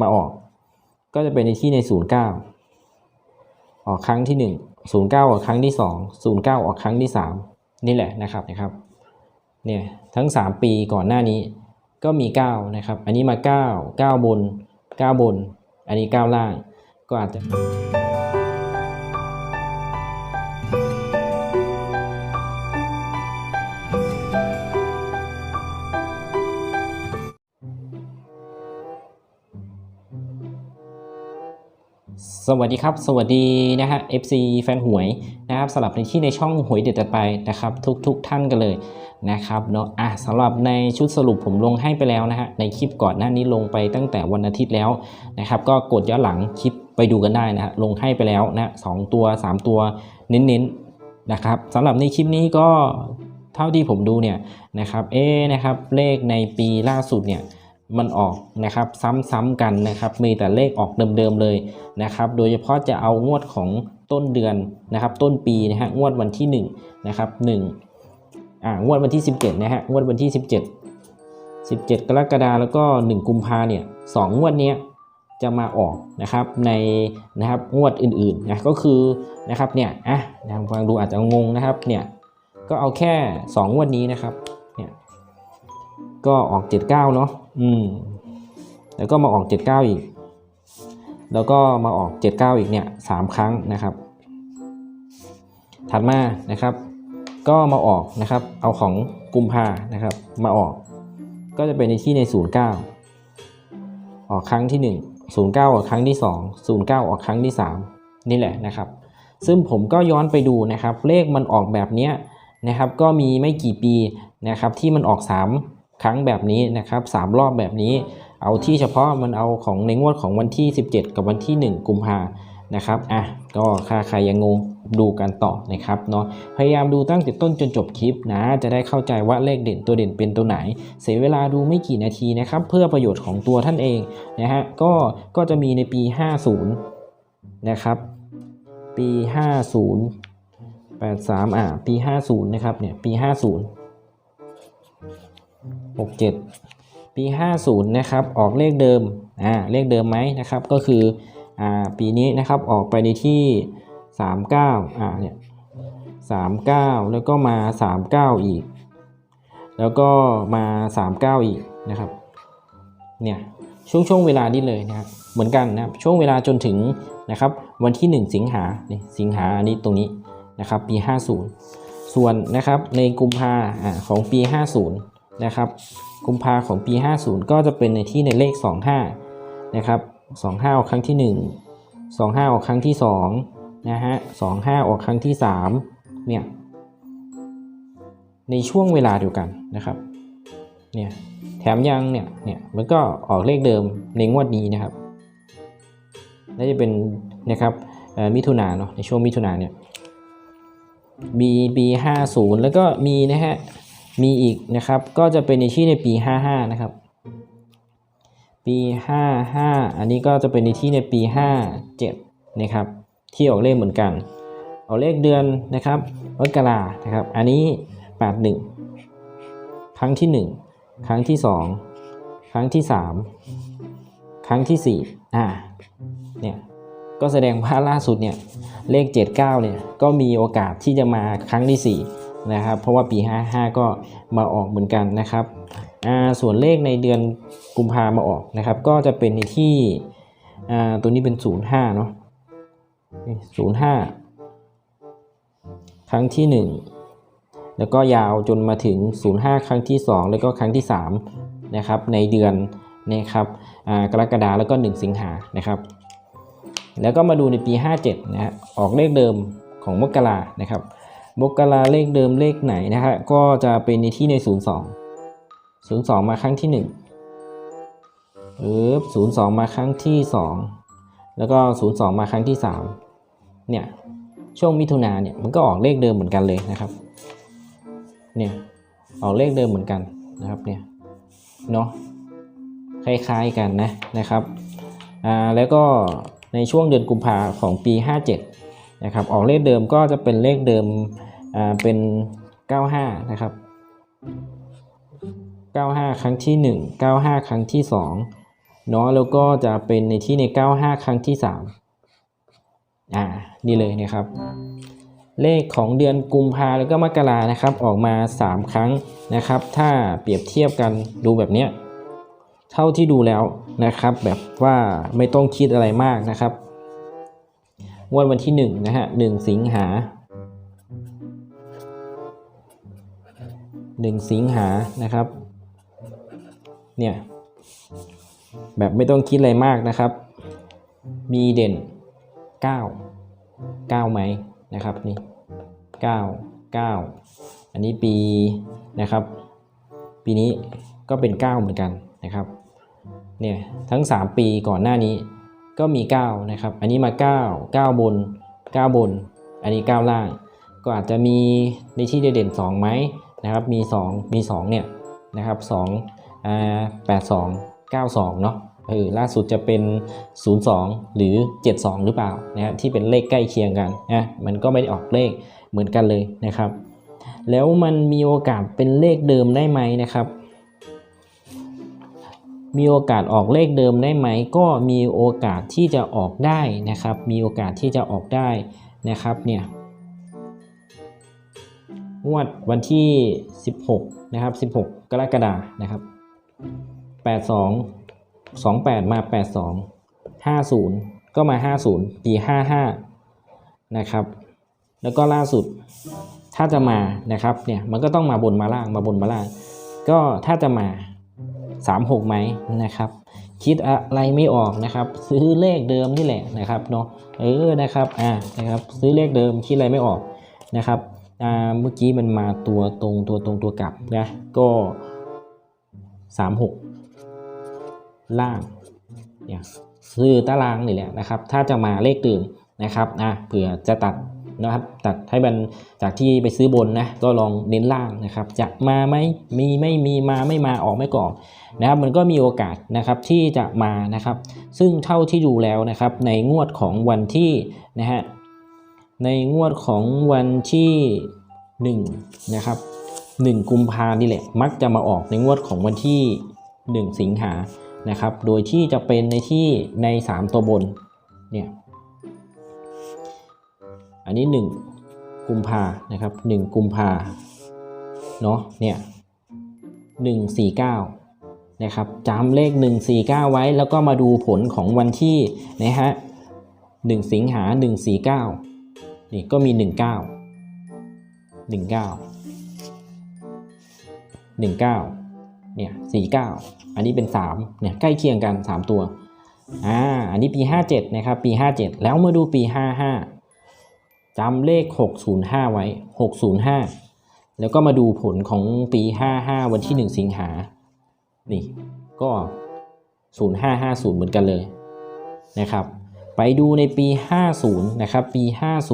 มาออก ก็จะเป็นในที่ใน 09 ออกครั้งที่ 1 09 ออกครั้งที่ 2 09 ออกครั้งที่ 3 นี่แหละนะครับนะครับเนี่ยทั้ง 3 ปีก่อนหน้านี้ก็มี 9 นะครับ อันนี้มา 9 9 บน 9 บน อันนี้ 9 ล่างก็อาจจะ สวัสดีครับ สวัสดีนะฮะ FC แฟนหวยนะครับสำหรับในที่ในช่องหวยเด็ดตัดไปนะครับ ทุกทุกท่านกันเลยนะครับเนาะอะสำหรับในชุดสรุปผมลงให้ไปแล้วนะฮะในคลิปก่อนหน้านี้ลงไปตั้งแต่วันอาทิตย์แล้วนะครับ ก็กดย้อนหลังคลิปไปดูกันได้นะฮะลงให้ไปแล้วนะสองตัว 3 ตัวเน้นๆนะครับสำหรับในคลิปนี้ก็เท่าที่ผมดูเนี่ยนะครับเอ๊นะครับเลขในปีล่าสุดเนี่ย มันออกนะครับซ้ำๆกันนะครับ มีแต่เลขออกเดิมๆเลยนะครับ โดยเฉพาะจะเอางวดของต้นเดือนนะครับ ต้นปีนะฮะงวดวันที่1นะครับ1อ่างวดวันที่ 17นะฮะงวดวันที่ 17 17 กรกฎาคมแล้วก็ 1 กุมภาเนี่ยสองงวดเนี้ยจะมาออกนะครับในนะครับงวดอื่นๆนะก็คือนะครับเนี่ยอะนะฟังดูอาจจะงงนะครับเนี่ยก็เอาแค่ 2 งวดนี้นะครับเนี่ยก็ออก 79 เนาะ อืม แล้วก็มาออก79อีก แล้วก็มาออก79อีกเนี่ยสามครั้งนะครับ ถัดมานะครับ ก็มาออกนะครับ เอาของกุมภานะครับ มาออก ก็จะเป็นในที่ใน09ออกครั้งที่1 09ออกครั้งที่2 09ออกครั้งที่3นี่แหละนะครับ ซึ่งผมก็ย้อนไปดูนะครับ เลขมันออกแบบเนี้ยนะครับ ก็มีไม่กี่ปีนะครับ ที่มันออก3 ครั้งแบบนี้นะครับ3รอบแบบนี้ เอาที่เฉพาะมันเอาของในงวดของวันที่ 17 กับวันที่ 1 กุมภานะครับอะก็ค่าใครยังงงดูกันต่อนะครับเนาะพยายามดูตั้งแต่ต้นจนจบคลิปนะ จะได้เข้าใจว่าเลขเด่นตัวเด่นเป็นตัวไหน เสียเวลาดูไม่กี่นาทีนะครับ เพื่อประโยชน์ของตัวท่านเองนะฮะก็ก็จะมีในปี 50 นะครับ ปี 50 83อะปี 50 นะครับเนี่ยปี 50 67 ปี 50 นะครับ ออกเลขเดิม อ่า เลขเดิมไหมนะครับ ก็คือ อ่า ปีนี้นะครับ ออกไปในที่ 39 อ่า เนี่ย 39 แล้วก็มา 39 อีก แล้วก็มา 39 อีกนะครับ เนี่ย ช่วงช่วงเวลานี้เลยนะครับ เหมือนกันนะครับ ช่วงเวลาจนถึงนะครับ วันที่ 1 สิงหานี่สิงหาอันนี้ตรงนี้นะครับ ปี 50 ส่วนนะครับในกุมภาอ่าของปี 50 นะครับกุมภาของปี 50 ก็จะเป็นในที่ในเลข 25 นะครับ 25 ออกครั้งที่ 1 25 ออกครั้งที่ 2 นะฮะ 25 ออกครั้งที่ 3 เนี่ย ในช่วงเวลาเดียวกันนะครับ เนี่ย แถมยังเนี่ย เนี่ย มันก็ออกเลขเดิมในงวดนี้นะครับ น่าจะเป็นนะครับมิถุนาเนาะ ในช่วงมิถุนาเนี่ย B B 50 แล้วก็มีนะฮะ มีอีกนะครับ ก็จะเป็นในที่ในปี 55 นะครับ ปี 55 อันนี้ก็จะเป็นในที่ในปี 57 นะครับ ที่ออกเลขเหมือนกัน ออกเลขเดือนนะครับมกรานะครับ อันนี้ 81 ครั้งที่ 1 ครั้งที่ 2 ครั้งที่ 3 ครั้งที่ 4 อ่า เนี่ยก็แสดงว่าล่าสุดเนี่ยเลข 79เนี่ยก็มีโอกาสที่จะมาครั้งที่ 4 นะครับ เพราะว่าปี 55 ก็มาออกเหมือนกันนะครับส่วนเลขในเดือนกุมภามาออกนะครับ ก็จะเป็นในที่ตัวนี้เป็น 05 เนาะ05 ครั้งที่ 1 แล้วก็ยาวจนมาถึง 05 ครั้งที่ 2 แล้วก็ครั้งที่ 3 นะครับ ในเดือนนะครับกรกฎาแล้วก็ 1 สิงหานะครับ แล้วก็มาดูในปี 57 นะฮะออกเลขเดิมของมกรานะครับ มกราเลขเดิมเลขไหนนะฮะก็จะเป็นในที่ใน 02 02 มาครั้งที่1ปึ๊บ02 มาครั้งที่ 2 แล้วก็ 02 มาครั้งที่ 3 เนี่ย ช่วงมิถุนาเนี่ยมันก็ออกเลขเดิมเหมือนกันเลยนะครับ เนี่ย ออกเลขเดิมเหมือนกันนะครับเนี่ย เนาะคล้ายๆกันนะนะครับ อ่า แล้วก็ในช่วงเดือนกุมภาของปี 57 นะครับออกเลขเดิมก็จะเป็นเลขเดิมเป็น 95 นะครับ 95 ครั้งที่ 1 95 ครั้งที่2เนาะแล้วก็จะเป็นในที่ใน 95 ครั้งที่3อ่านี่เลยนะครับ เลขของเดือนกุมภาแล้วก็มกรานะครับออกมา 3 ครั้งนะครับ ถ้าเปรียบเทียบกันดูแบบเนี้ยเท่าที่ดูแล้วนะครับแบบว่าไม่ต้องคิดอะไรมากนะครับ งวดวันที่1นะฮะ1สิงหา1สิงหานะครับ เนี่ยแบบไม่ต้องคิดอะไรมากนะครับ มีเด่น 9 9ไหมนะครับนี่9 9 อันนี้ปีนะครับ ปีนี้ก็เป็น 9 เหมือนกันนะครับเนี่ยทั้ง 3 ปีก่อนหน้านี้ ก็มี 9 นะครับ อันนี้มา 9 9 บน 9 บน อันนี้ 9 ล่าง ก็อาจจะมีในที่เด่น 2 ไหมนะครับ มี 2 มี 2 เนี่ยนะครับ2อ่า82 92 เนาะเออล่าสุดจะเป็น 02 หรือ 72 หรือเปล่านะฮะที่เป็นเลขใกล้เคียงกันนะมันก็ไม่ได้ออกเลขเหมือนกันเลยนะครับ แล้วมันมีโอกาสเป็นเลขเดิมได้ไหมนะครับ มีโอกาสออกเลขเดิมได้ไหม ก็มีโอกาสที่จะออกได้นะครับ มีโอกาสที่จะออกได้นะครับเนี่ยงวดวันที่ 16 นะครับ 16 กรกฎานะครับ 82 28 มา 82 50 ก็มา 50 ปี 55 นะครับ แล้วก็ล่าสุดถ้าจะมานะครับเนี่ยมันก็ต้องมาบนมาล่างมาบนมาล่าง ก็ถ้าจะมา 36ไหมนะครับ คิดอะไรไม่ออกนะครับ ซื้อเลขเดิมนี่แหละนะครับเนาะเออนะครับอ่านะครับซื้อเลขเดิมคิดอะไรไม่ออกนะครับอ่าเมื่อกี้มันมาตัวตรงตัวตรงตัวกลับนะก็36 ล่างเนี่ยซื้อตารางนี่แหละนะครับ ถ้าจะมาเลขเดิมนะครับอะเผื่อจะตัด นะครับตัดให้มันจากที่ไปซื้อบนนะก็ลองเน้นล่างนะครับจะมาไหมมีไม่มีมาไม่มาออกไม่ก่อนนะครับมันก็มีโอกาสนะครับที่จะมานะครับ ซึ่งเท่าที่ดูแล้วนะครับในงวดของวันที่นะฮะในงวดของวันที่1นะครับ1กุมภานี่แหละมักจะมาออกในงวดของวันที่ 1 สิงหานะครับ โดยที่จะเป็นในที่ใน 3 ตัวบนเนี่ย อันนี้ 1 กุมภานะครับ 1 กุมภาเนาะเนี่ย149 นะครับจำเลข 149 ไว้แล้วก็มาดูผลของวันที่นะฮะ1สิงหา 149 นี่ก็มี 19 19 19 เนี่ย 49 อันนี้เป็น 3 เนี่ยใกล้เคียงกัน 3 ตัวอ่าอันนี้ปี 57 นะครับ ปี 57 แล้วมาดูปี 55 จำเลข 605 ไว้ 605 แล้วก็มาดูผลของปี 55 วันที่ 1 สิงหา นี่ก็ 0550 เหมือนกันเลยนะครับ ไปดูในปี 50 นะครับ ปี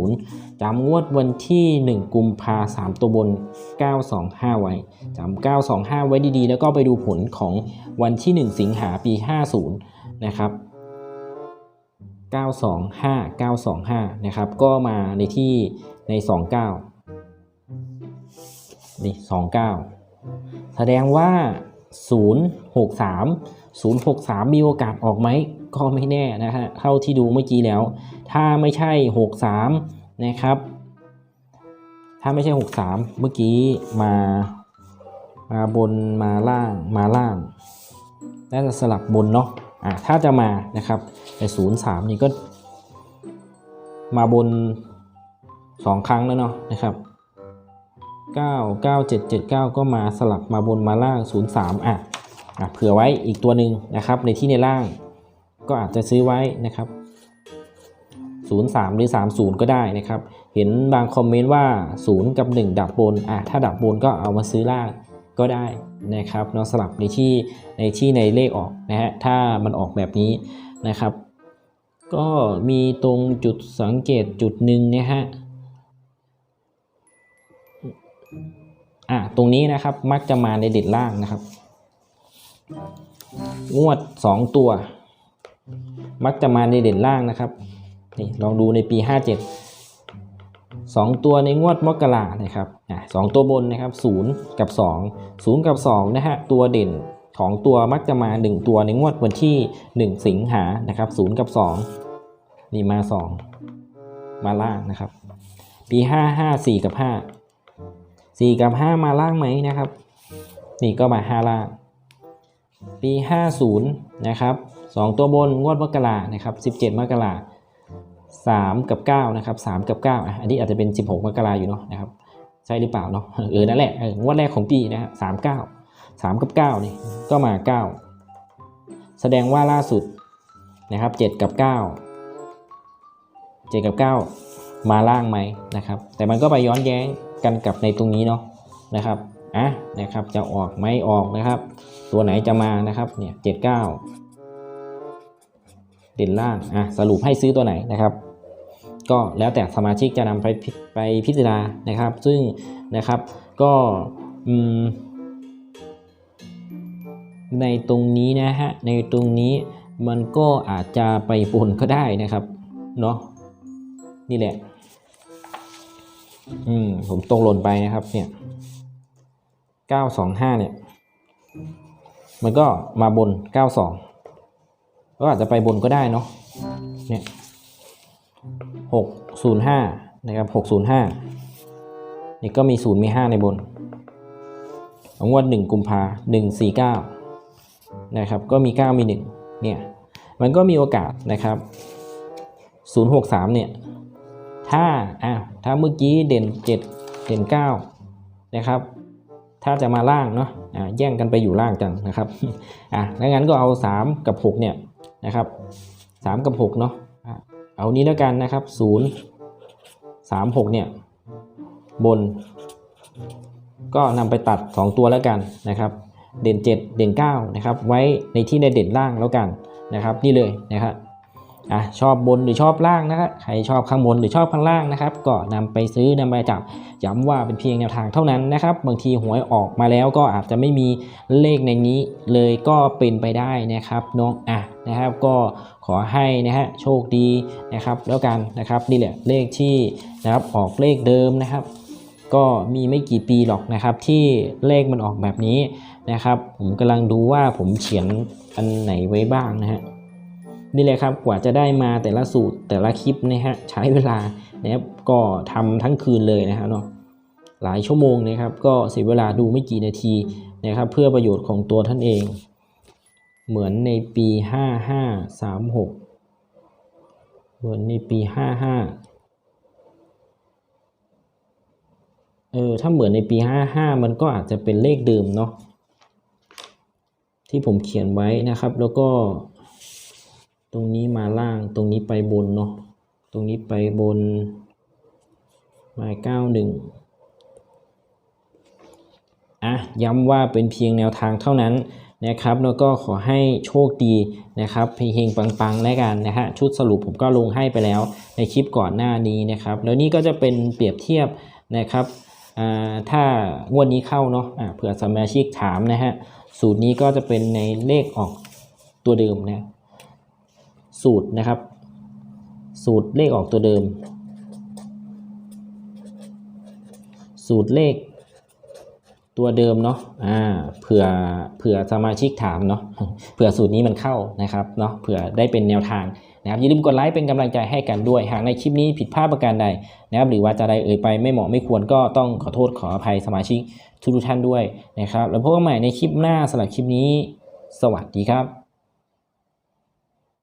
50 จำงวดวันที่ 1 กุมภา3ตัวบน 925 ไว้ จำ 925 ไว้ดีๆ แล้วก็ไปดูผลของวันที่ 1 สิงหาปี 50 นะครับ 925 925 นะครับ ก็มาในที่ใน 29 นี่ 29 แสดงว่า 063 063 มีโอกาสออกไหม ก็ไม่แน่นะฮะ เท่าที่ดูเมื่อกี้แล้ว ถ้าไม่ใช่ 63 นะครับ ถ้าไม่ใช่ 63 เมื่อกี้มา มาบน มาล่าง มาล่าง น่าจะสลับบนเนาะ อะถ้าจะมานะครับแต่03นี่ก็ มาบน 2 ครั้งแล้วเนาะนะครับ9 9 7 7 9 ก็มาสลับมาบนมาล่าง 03อะอะเผื่อไว้อีกตัวหนึ่งนะครับ ในที่ในล่าง ก็อาจจะซื้อไว้นะครับ 03 หรือ 30 ก็ได้นะครับ เห็นบางคอมเมนต์ว่า 0 กับ 1 ดับบนอะถ้าดับบนก็เอามาซื้อล่าง ก็ได้นะครับเนาะสลับในที่ในที่ในเลขออกนะฮะถ้ามันออกแบบนี้นะครับ ก็มีตรงจุดสังเกตจุดหนึ่งนะฮะอะตรงนี้นะครับมักจะมาในเด็ดล่างนะครับ งวด 2 ตัว มักจะมาในเด่นล่างนะครับนี่ลองดูในปี 57 2 ตัวในงวดมกรานะครับสองตัวบนนะครับ0กับ 2 0 กับ2นะฮะตัวเด่นของตัวมักจะมา 1 ตัวในงวดวันที่ 1 สิงหานะครับ0กับ 2 นี่มา 2 มาล่างนะครับ ปี 5 5 4 กับ 5 4 กับ 5 มาล่างไหมนะครับ นี่ก็มา 5 ล่าง ปี 50 นะครับ 2 ตัวบนงวดมกรานะครับ 17 มกรา 3 กับ9นะครับ3กับ9อันนี้อาจจะเป็น 16มกราอยู่เนาะนะครับใช่หรือเปล่าเนาะเออนั่นแหละงวดแรกของปีนะฮะสามเก้าสามกับเก้านี่ก็มาเก้าแสดงว่าล่าสุดนะครับเจ็ดกับเก้าเจ็ดกับเก้ามาล่างไหมนะครับ แต่มันก็ไปย้อนแย้งกันกับในตรงนี้เนาะนะครับอะนะครับจะออกไหมออกนะครับ ตัวไหนจะมานะครับเนี่ยเจ็ดเก้า เด่นล่างอะสรุปให้ซื้อตัวไหนนะครับ ก็แล้วแต่สมาชิกจะนำไปพิไปพิจารณานะครับ ซึ่งนะครับก็ในตรงนี้นะฮะในตรงนี้มันก็อาจจะไปปนก็ได้นะครับเนาะนี่แหละ อืมผมตรงหล่นไปนะครับ เนี่ย925เนี่ย มันก็มาบน92ก็อาจจะไปบนก็ได้เนาะเนี่ย605นย์ห้านะครับ605นี่ก็มี0มี5ในบนของงวด1กุมภา149นะครับ ก็มี9มี1เนี่ย มันก็มีโอกาสนะครับ063เนี่ย ถ้าอะถ้าเมื่อกี้เด่น7เด่น9นะครับ ถ้าจะมาล่างเนาะอะแย่งกันไปอยู่ล่างจังนะครับอะแล้วงั้นก็เอา3กับ6เนี่ย นะครับ3กับ6เนาะเอานี้แล้วกันนะครับ0 3 6เนี่ยบน ก็นำไปตัด 2 ตัวแล้วกันนะครับ เด่น 7 เด่น 9 นะครับ ไว้ในที่ในเด่นล่างแล้วกันนะครับ นี่เลยนะครับ อะชอบบนหรือชอบล่างนะครับใครชอบข้างบนหรือชอบข้างล่างนะครับ ก็นำไปซื้อนำไปจับย้ำว่าเป็นเพียงแนวทางเท่านั้นนะครับ บางทีหวยออกมาแล้วก็อาจจะไม่มีเลขในนี้เลยก็เป็นไปได้นะครับน้องอะนะครับก็ขอให้นะฮะโชคดีนะครับ แล้วกันนะครับนี่แหละเลขที่นะครับออกเลขเดิมนะครับ ก็มีไม่กี่ปีหรอกนะครับ ที่เลขมันออกแบบนี้นะครับ ผมกำลังดูว่าผมเขียนอันไหนไว้บ้างนะฮะ นี่แหละครับกว่าจะได้มาแต่ละสูตรแต่ละคลิปนะฮะใช้เวลานะครับก็ทำทั้งคืนเลยนะฮะเนาะหลายชั่วโมงนะครับก็เสียเวลาดูไม่กี่นาทีนะครับเพื่อประโยชน์ของตัวท่านเอง เหมือนในปี 5536 เหมือนในปี 55 เออถ้าเหมือนในปี 55 มันก็อาจจะเป็นเลขเดิมเนาะที่ผมเขียนไว้นะครับแล้วก็ ตรงนี้มาล่างตรงนี้ไปบนเนาะตรงนี้ไปบนมา91อะย้ำว่าเป็นเพียงแนวทางเท่านั้นนะครับแล้วก็ขอให้โชคดีนะครับเฮงๆปังๆแล้วกันนะฮะชุดสรุปผมก็ลงให้ไปแล้วในคลิปก่อนหน้านี้นะครับ แล้วนี่ก็จะเป็นเปรียบเทียบนะครับอ่าถ้างวดนี้เข้าเนาะอ่าเผื่อสมาชิกถามนะฮะสูตรนี้ก็จะเป็นในเลขออกตัวเดิมนะ สูตรนะครับ สูตรเลขออกตัวเดิม สูตรเลขตัวเดิมเนาะอ่าเผื่อเผื่อสมาชิกถามเนาะเผื่อสูตรนี้มันเข้านะครับเนาะเผื่อได้เป็นแนวทางนะครับอย่าลืมกดไลค์เป็นกำลังใจให้กันด้วย หากในคลิปนี้ผิดพลาดประการใดนะครับหรือว่าจะใดเอ่ยไปไม่เหมาะไม่ควรก็ต้องขอโทษขออภัยสมาชิกทุกท่านด้วยนะครับ แล้วพบกันใหม่ในคลิปหน้าสำหรับคลิปนี้ สวัสดีครับ